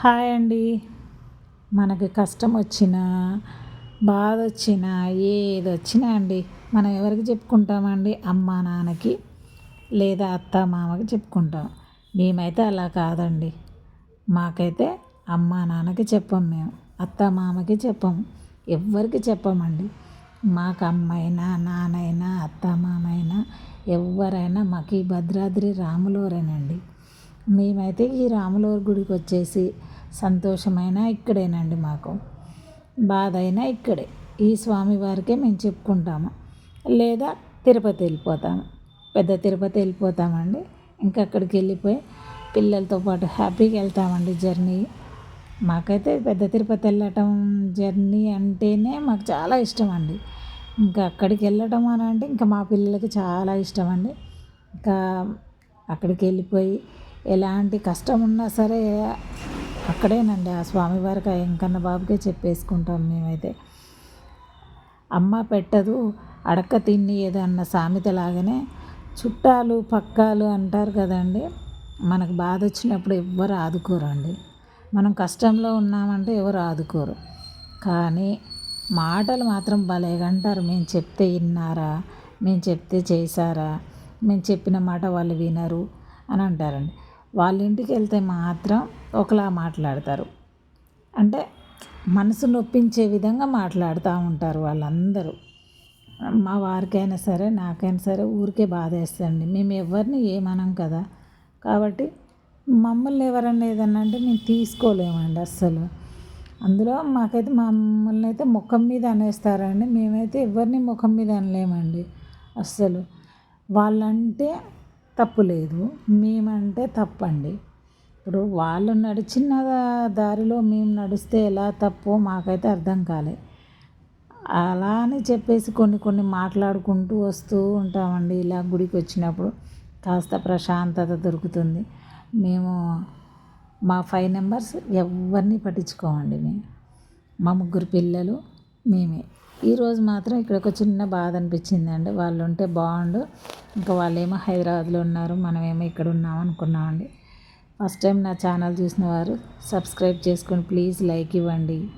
Hi అండి. మనకి కష్టం వచ్చినా బాధ వచ్చినా ఏది వచ్చినా అండి. మనం ఎవరికి చెప్పుకుంటామండి? అమ్మ నాన్నకి లేదా అత్త మామకి చెప్పుకుంటాం. మేమైతే అలా కాదండి. మాకైతే అమ్మ నాన్నకి చెప్పం మేము. అత్త మామకి చెప్పం. ఎవ్వరికి చెప్పమండి. మాకు అమ్మైనా నాన్నైనా అత్త మామైనా ఎవరైనా మాకు ఈ భద్రాద్రి రాములోరేనండి. మేమైతే ఈ రాములూరు గుడికి వచ్చేసి సంతోషమైనా ఇక్కడేనండి మాకు. బాధ అయినా ఇక్కడే. ఈ స్వామివారికే మేము చెప్పుకుంటాము. లేదా తిరుపతి వెళ్ళిపోతాము. పెద్ద తిరుపతి వెళ్ళిపోతామండి. ఇంకా అక్కడికి వెళ్ళిపోయి పిల్లలతో పాటు హ్యాపీగా వెళ్తామండి జర్నీ. మాకైతే పెద్ద తిరుపతి వెళ్ళటం జర్నీ అంటేనే మాకు చాలా ఇష్టం అండి ఇంకా అక్కడికి వెళ్ళటం అని అంటే ఇంకా మా పిల్లలకి చాలా ఇష్టం అండి ఇంకా అక్కడికి వెళ్ళిపోయి ఎలాంటి కష్టం ఉన్నా సరే అక్కడేనండి ఆ స్వామివారికి ఎంకన్న బాబుకే చెప్పేసుకుంటాం మేమైతే. అమ్మ పెట్టదు అడక్క తిని ఏదన్న సామెత లాగానే చుట్టాలు పక్కాలు అంటారు కదండి. మనకు బాధ వచ్చినప్పుడు ఎవ్వరు ఆదుకోరండి. మనం కష్టంలో ఉన్నామంటే ఎవరు ఆదుకోరు. కానీ మాటలు మాత్రం భలేగా అంటారు. మేము చెప్తే విన్నారా మేము చెప్తే చేశారా? మేము చెప్పిన మాట వాళ్ళు వినరు అని అంటారండి. వాళ్ళ ఇంటికి వెళ్తే మాత్రం ఒకలా మాట్లాడతారు. అంటే మనసు నొప్పించే విధంగా మాట్లాడుతూ ఉంటారు వాళ్ళందరూ. మా వారికైనా సరే నాకైనా సరే ఊరికే బాధ మేము ఎవరిని ఏమనం కదా? కాబట్టి మమ్మల్ని ఎవరన్నా ఏదన్నా అంటే మేము తీసుకోలేమండి అస్సలు. అందులో మాకైతే మమ్మల్ని అయితే ముఖం మీద అనేస్తారండి. మేమైతే ఎవరిని ముఖం మీద అనలేమండి అస్సలు. వాళ్ళంటే తప్పు లేదు. మేమంటే తప్పండి. ఇప్పుడు వాళ్ళు నడిచిన దారిలో మేము నడిస్తే ఎలా తప్పో మాకైతే అర్థం కాలే. అలా అని చెప్పేసి కొన్ని కొన్ని మాట్లాడుకుంటూ వస్తూ ఉంటామండి. ఇలా గుడికి వచ్చినప్పుడు కాస్త ప్రశాంతత దొరుకుతుంది. మేము మా ఫైవ్ మెంబర్స్ ఎవరిని పట్టించుకోమండి మేము. మా ముగ్గురు పిల్లలు మేమే. ఈరోజు మాత్రం ఇక్కడ ఒక చిన్న బాధ అనిపించిందండి వాళ్ళు ఉంటే బాగుండు. ఇంకా వాళ్ళేమో హైదరాబాద్లో ఉన్నారు. మనమేమో ఇక్కడ ఉన్నాం అనుకున్నామండి. ఫస్ట్ టైం నా ఛానల్ చూసిన వారు సబ్స్క్రైబ్ చేసుకొని ప్లీజ్ లైక్ ఇవ్వండి.